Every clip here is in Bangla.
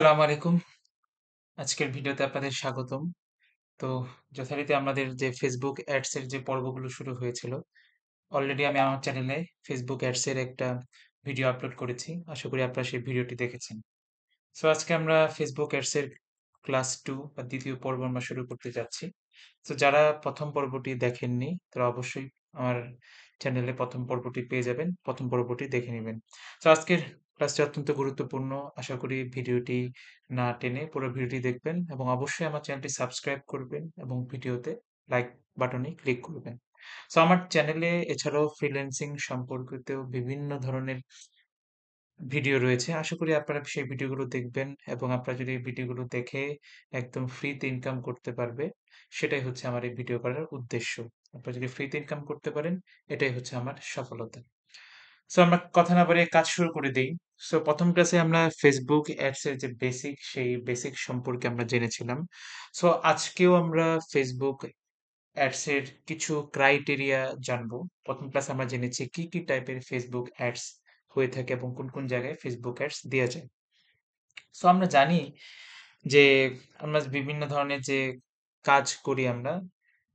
আসসালামু আলাইকুম। আজকের ভিডিওতে আপনাদের স্বাগতম। তো যথারীতি আমাদের যে ফেসবুক Ads এর যে পর্বগুলো শুরু হয়েছিল, অলরেডি আমি আমার চ্যানেলে ফেসবুক Ads এর একটা ভিডিও আপলোড করেছি। আশা করি আপনারা সেই ভিডিওটি দেখেছেন। সো আজকে আমরা ফেসবুক Ads এর ক্লাস 2 বা দ্বিতীয় পর্ব আমরা শুরু করতে যাচ্ছি। সো যারা প্রথম পর্বটি দেখেননি, তারা অবশ্যই আমার চ্যানেলে প্রথম পর্বটি পেয়ে যাবেন। প্রথম পর্বটি দেখে নেবেন সো আজকের ক্লাসটি অত্যন্ত গুরুত্বপূর্ণ। আশা করি ভিডিওটি না টেনে পুরো ভিডিওটি দেখবেন এবং অবশ্যই আমার চ্যানেলটি সাবস্ক্রাইব করবেন এবং ভিডিওতে লাইক বাটনে ক্লিক করবেন। সো আমার চ্যানেলে এছাড়াও ফ্রিল্যান্সিং সম্পর্কিত বিভিন্ন ধরনের ভিডিও রয়েছে। আশা করি আপনারা সেই ভিডিওগুলো দেখবেন এবং আপনারা যদি এই ভিডিওগুলো দেখে একদম ফ্রিতে ইনকাম করতে পারবে, সেটাই হচ্ছে আমার এই ভিডিও করার উদ্দেশ্য। আপনারা যদি ফ্রিতে ইনকাম করতে পারেন, এটাই হচ্ছে আমার সফলতা। সো আমরা কথা না বাড়িয়ে কাজ শুরু করে দেই। সো প্রথম ক্লাসে আমরা ফেসবুক Ads এর যে বেসিক, সেই বেসিক সম্পর্কে আমরা জেনেছিলাম। সো আজকেও আমরা ফেসবুক Ads এর কিছু ক্রাইটেরিয়া জানব। প্রথম ক্লাসে আমরা জেনেছি কি, কি টাইপের ফেসবুক অ্যাডস হয়ে থাকে এবং কোন, কোন জায়গায় ফেসবুক অ্যাডস দেয়া যায়। সো আমরা জানি যে আমরা বিভিন্ন ধরনের যে কাজ করি আমরা,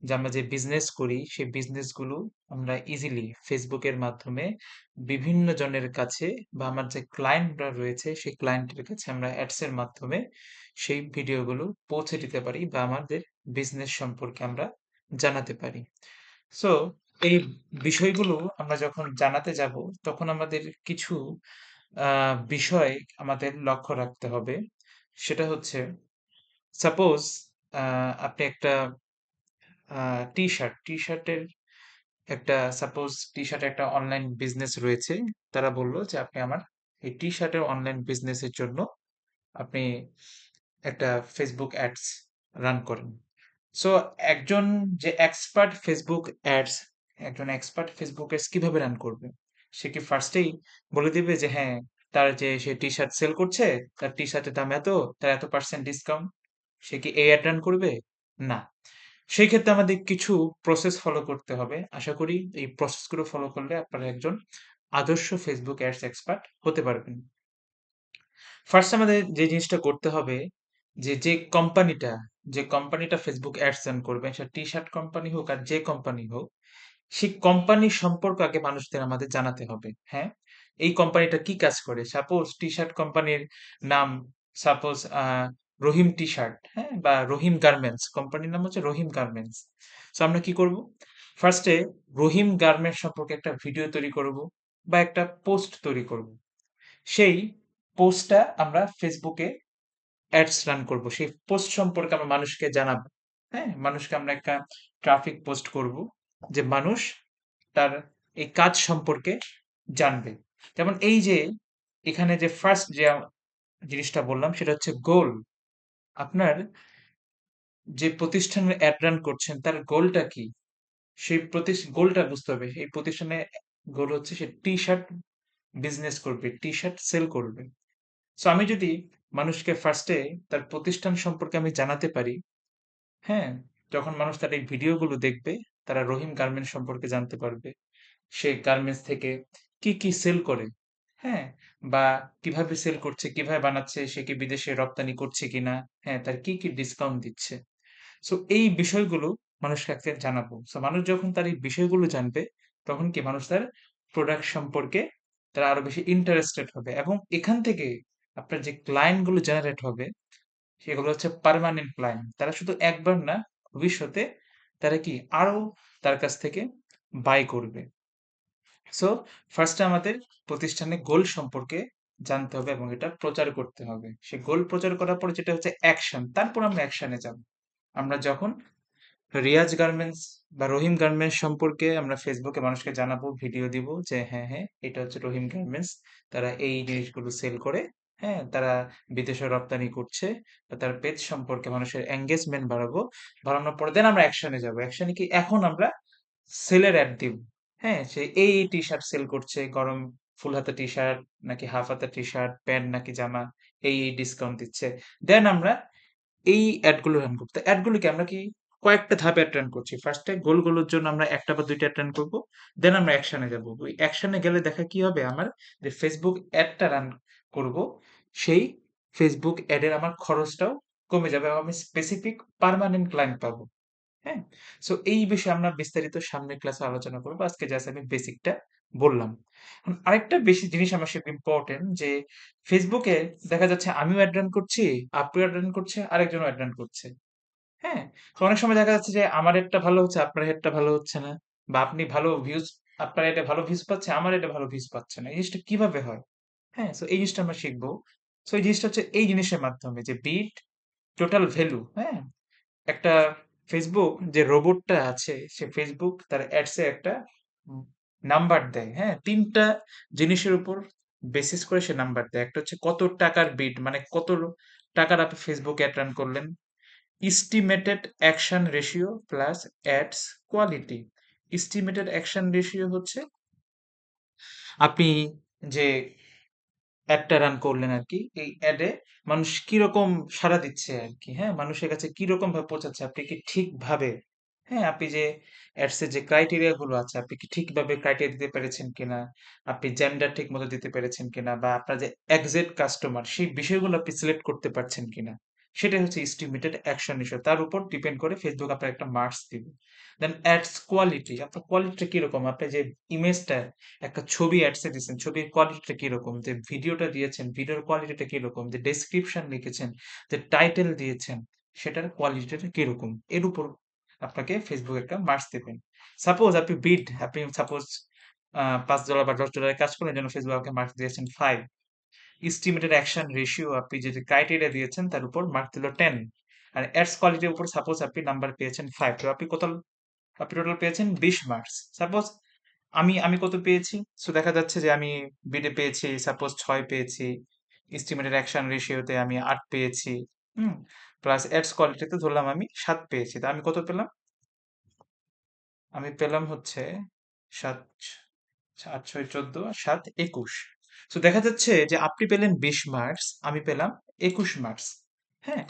যে আমরা যে বিজনেস করি, সেই বিজনেসগুলো আমরা ইজিলি ফেসবুকের মাধ্যমে বিভিন্ন জনের কাছে বা আমার যে ক্লায়েন্টরা রয়েছে, সেই ক্লায়েন্টের কাছে আমরা অ্যাডস এর মাধ্যমে সেই ভিডিওগুলো পৌঁছে দিতে পারি বা আমাদের বিজনেস সম্পর্কে আমরা জানাতে পারি। সো এই বিষয়গুলো আমরা যখন জানাতে যাব, তখন আমাদের কিছু বিষয় আমাদের লক্ষ্য রাখতে হবে। সেটা হচ্ছে সাপোজ আপনি একটা আ টি-শার্ট, টি-শার্টের একটা সাপোজ টি-শার্টের একটা অনলাইন বিজনেস রয়েছে। তারা বলল যে, "আপনি আমার এই টি-শার্টের অনলাইন বিজনেসের জন্য আপনি একটা ফেসবুক অ্যাডস রান করেন।" সো একজন যে এক্সপার্ট ফেসবুক অ্যাডস, একজন এক্সপার্ট ফেসবুক অ্যাডস কীভাবে রান করবে? সে কি ফার্স্টেই বলে দিবে যে হ্যাঁ, তার যে সে টি-শার্ট সেল করছে, তার টি-শার্টের দাম এত, তার এত পার্সেন্ট ডিসকাউন্ট। সে কি এই অ্যাড রান করবে? না। সেই ক্ষেত্রে আমাদের কিছু প্রসেস ফলো করতে হবে। আশা করি এই প্রসেসগুলো ফলো করলে আপনারা একজন আদর্শ ফেসবুক অ্যাডস এক্সপার্ট হতে পারবেন। ফার্স্ট আমাদের যে জিনিসটা করতে হবে যে, যে কোম্পানিটা, যে কোম্পানিটা ফেসবুক অ্যাডস রান করবে, সেটা টি-শার্ট কোম্পানি হোক আর যে কোম্পানি হোক, সেই কোম্পানি সম্পর্কে আগে মানুষদের আমাদের জানাতে হবে। হ্যাঁ? এই কোম্পানিটা কি কাজ করে? সাপোজ টি-শার্ট কোম্পানির নাম সাপোজ রহিম টি-শার্ট, হ্যাঁ? বা রহিম গার্মেন্টস। কোম্পানির নাম হচ্ছে রহিম গার্মেন্টস। সো আমরা কি করব? ফার্স্টে রহিম গার্মেন্টস সম্পর্কে একটা ভিডিও তৈরি করব বা একটা পোস্ট তৈরি করব। সেই পোস্টটা আমরা ফেসবুকে অ্যাডস রান করব। সেই পোস্ট সম্পর্কে আমরা মানুষকে জানাব। হ্যাঁ? মানুষকে আমরা একটা ট্রাফিক পোস্ট করব। যে মানুষ তার এই কাজ সম্পর্কে জানবে। যেমন এই যে এখানে যে ফার্স্ট যে জিনিসটা বললাম সেটা হচ্ছে গোল। আপনার যে প্রতিষ্ঠানের অ্যাড রান করছেন তার গোলটা কি? সেই প্রতিস গোলটা বুঝতে হবে। এই প্রতিষ্ঠানের গোল হচ্ছে সে টি-শার্ট বিজনেস করবে, টি-শার্ট সেল করবে। সো আমি যদি মানুষকে ফার্স্টে তার প্রতিষ্ঠান সম্পর্কে আমি জানাতে পারি, হ্যাঁ? যখন মানুষ তার এই ভিডিওগুলো দেখবে, তারা রহিম গার্মেন্টস সম্পর্কে জানতে পারবে। সে গার্মেন্টস থেকে কি, কি সেল করে, হ্যাঁ? বা কীভাবে সেল করছে, কীভাবে বানাচ্ছে, সে কি বিদেশে রপ্তানি করছে কিনা, হ্যাঁ? তার কি, কি ডিসকাউন্ট দিচ্ছে। সো এই বিষয়গুলো মানুষকে আজকে জানাব। সো মানুষ যখন তার এই বিষয়গুলো জানবে, তখন কি মানুষ তার প্রোডাক্ট সম্পর্কে তারা আরও বেশি ইন্টারেস্টেড হবে এবং এখান থেকে আপনার যে ক্লায়েন্টগুলো জেনারেট হবে, সেগুলো হচ্ছে পার্মানেন্ট ক্লায়েন্ট। তারা শুধু একবার না, ভবিষ্যতে তারা কি আরও তার কাছ থেকে বাই করবে। সো ফার্স্টে আমাদের প্রতিষ্ঠানে গোল সম্পর্কে জানতে হবে এবং এটা প্রচার করতে হবে। সে গোল প্রচার করার পরে যেটা হচ্ছে অ্যাকশন, তারপর আমরা অ্যাকশনে যাব। আমরা যখন রিয়াজ গার্মেন্টস বা রহিম গার্মেন্টস সম্পর্কে আমরা ফেসবুকে মানুষকে জানাব, ভিডিও দিব যে হ্যাঁ, হ্যাঁ, এটা হচ্ছে রহিম গার্মেন্টস। তারা এই জিনিসগুলো সেল করে, হ্যাঁ? তারা বিদেশে রপ্তানি করছে। বা তার পেজ সম্পর্কে মানুষের এঙ্গেজমেন্ট বাড়াবো। বাড়ানোর পরে দেন আমরা অ্যাকশনে যাব। অ্যাকশনে কি এখন আমরা সেলের অ্যাড দিব। হ্যাঁ? সে এই, টি-শার্ট সেল করছে, গরম ফুল হাতা টি-শার্ট নাকি হাফ হাতা টি-শার্ট, প্যান্ট নাকি জামা, এই, এই ডিসকাউন্ট দিচ্ছে। দেন আমরা এই অ্যাডগুলো রান করতে তো অ্যাড গুলোকে আমরা কি কয়েকটা ধাপে রান করছি। ফার্স্টে গোল গোলগুলোর জন্য আমরা ১ টা বা ২ টা অ্যাড রান করব। দেন আমরা অ্যাকশনে যাব। ওই অ্যাকশনে গেলে দেখা কি হবে আমার যে Facebook অ্যাডটা রান করব, সেই এড এর আমার খরচটাও কমে যাবে এবং আমি স্পেসিফিক পার্মানেন্ট ক্লায়েন্ট পাবো। হ্যাঁ? সো এই বিষয়ে আমরা বিস্তারিত সামনের ক্লাসে আলোচনা করব আজকে জাস্ট আমি বেসিকটা বললাম। আরেকটা বেশি জিনিস আমার সাথে ইম্পোর্টেন্ট যে ফেসবুকে দেখা যাচ্ছে আমিও অ্যাড রান করছি, আপনিও অ্যাড রান করছে, আরেকজনও অ্যাড রান করছে। হ্যাঁ? তো অনেক সময় দেখা যাচ্ছে যে আমার এডটা ভালো হচ্ছে, আপনার এডটা ভালো হচ্ছে না। বা আপনি ভালো ভিউজ আপনার এডে ভালো ভিউজ পাচ্ছে, আমার এটা ভালো ভিউজ পাচ্ছে না। এই জিনিসটা কীভাবে হয়? হ্যাঁ? সো এই জিনিসটা আমরা শিখব সো এই জিনিসটা হচ্ছে এই জিনিসের মাধ্যমে যে বিট টোটাল ভ্যালু, হ্যাঁ? একটা Facebook যে রোবটটা আছে সে ফেসবুক তার অ্যাডসে একটা নাম্বার দেয়, হ্যাঁ? তিনটা জিনিসের উপর বেসিস করে সে নাম্বার দেয়। একটা হচ্ছে কত টাকার বিট মানে কত টাকার আপনি Facebook অ্যাড রান করলেন। Estimated action ratio plus ads quality. Estimated action ratio হচ্ছে আপনি যে অ্যাডটা রান করলেন আর কি এই অ্যাডে মানুষ কীরকম সাড়া দিচ্ছে আর কি হ্যাঁ? মানুষের কাছে কীরকম ভাবে পৌঁছাচ্ছে? আপনি কি ঠিকভাবে হ্যাঁ? আপনি যে অ্যাডস এর যে ক্রাইটেরিয়া গুলো আছে, আপনি কি ঠিকভাবে ক্রাইটেরিয়া দিতে পেরেছেন কিনা? আপনি জেন্ডার ঠিক মতো দিতে পেরেছেন কিনা? বা আপনার যে এক্সাক্ট কাস্টমার সেই বিষয়গুলো আপনি সিলেক্ট করতে পারছেন কিনা? সেটাই হচ্ছে এস্টিমেটেড অ্যাকশন রেশিও। তার উপর ডিপেন্ড করে Facebook আপনার একটা মার্কস দিবে। দেন অ্যাডস কোয়ালিটি, আপনার কোয়ালিটিটা কীরকম? আপনি যে ইমেজটা একটা ছবি অ্যাডসে এ দিছেন, ছবির কোয়ালিটিটা কীরকম? যে ভিডিওটা দিয়েছেন, ভিডিওর কোয়ালিটিটা কীরকম? যে ডেসক্রিপশন লিখেছেন, যে টাইটেল দিয়েছেন, সেটার কোয়ালিটিটা কীরকম? এর উপর আপনাকে Facebook একটা মার্কস দেবেন সাপোজ আপনি বিড, আপনি সাপোজ পাঁচ $৫ বা $১০ এর কাজ করেন যেন Facebook আপনাকে মার্কস দিয়েছেন 5 এস্টিমেটেড অ্যাকশন রেশিও আপনি যে ক্রাইটেরিয়া দিয়েছেন, তার উপর মার্ক দিল 10 আর অ্যাডস কোয়ালিটির উপর সাপোজ আপনি নাম্বার পেয়েছেন 5 তো আপনি কত, আপনি টোটাল পেয়েছেন ২০ মার্কস। সাপোজ আমি আমি কত পেয়েছি? সো দেখা যাচ্ছে যে আমি বিডে পেয়েছি সাপোজ ছয় পেয়েছি। এস্টিমেটেড অ্যাকশন রেশিওতে আমি আট পেয়েছি। হুম? প্লাস অ্যাডস কোয়ালিটিতে ধরলাম আমি সাত পেয়েছি। তা আমি কত পেলাম? আমি পেলাম হচ্ছে ৭ ৮ ৬ ১৪ সাত ৭ ২১ সো দেখা যাচ্ছে যে আপনি পেলেন ২০ মার্কস, আমি পেলাম ২১ মার্কস। হ্যাঁ?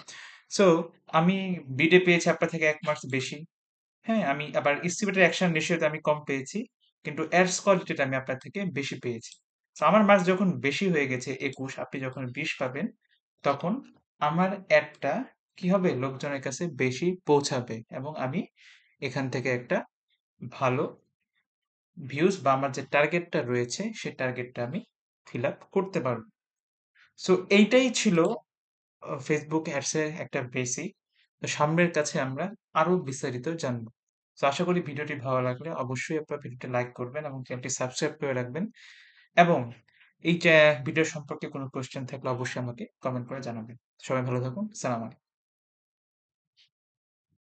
সো আমি বিডে পেয়েছি আপনার থেকে এক মার্কস বেশি। হ্যাঁ? আমি আবার এস্টিমেটেড অ্যাকশন রেশিওতে আমি কম পেয়েছি। কিন্তু অ্যাডস কোয়ালিটিতে আমি আপনার থেকে বেশি পেয়েছি। সো আমার মার্কস যখন বেশি হয়ে গেছে ২১ আপনি যখন ২০ পাবেন, তখন আমার অ্যাডটা কি হবে? লোকজনের কাছে বেশি পৌঁছাবে এবং আমি এখান থেকে একটা ভালো ভিউজ বা আমার যে টার্গেটটা রয়েছে, সেই টার্গেটটা আমি ফিল আপ করতে পারব। সো এইটাই ছিল ফেসবুক Facebook অ্যাডস এর একটা বেসিক। তো সামনের কাছে আমরা আরও বিস্তারিত জানব। সো আশা করি ভিডিওটি ভালো লাগলে অবশ্যই আপনারা ভিডিওটি লাইক করবেন এবং চ্যানেলটি সাবস্ক্রাইব করে রাখবেন। এবং এই ভিডিও সম্পর্কে কোনো কোয়েশ্চেন থাকলে অবশ্যই আমাকে কমেন্ট করে জানাবেন। সবাই ভালো থাকুন। সালাম আলাইকুম।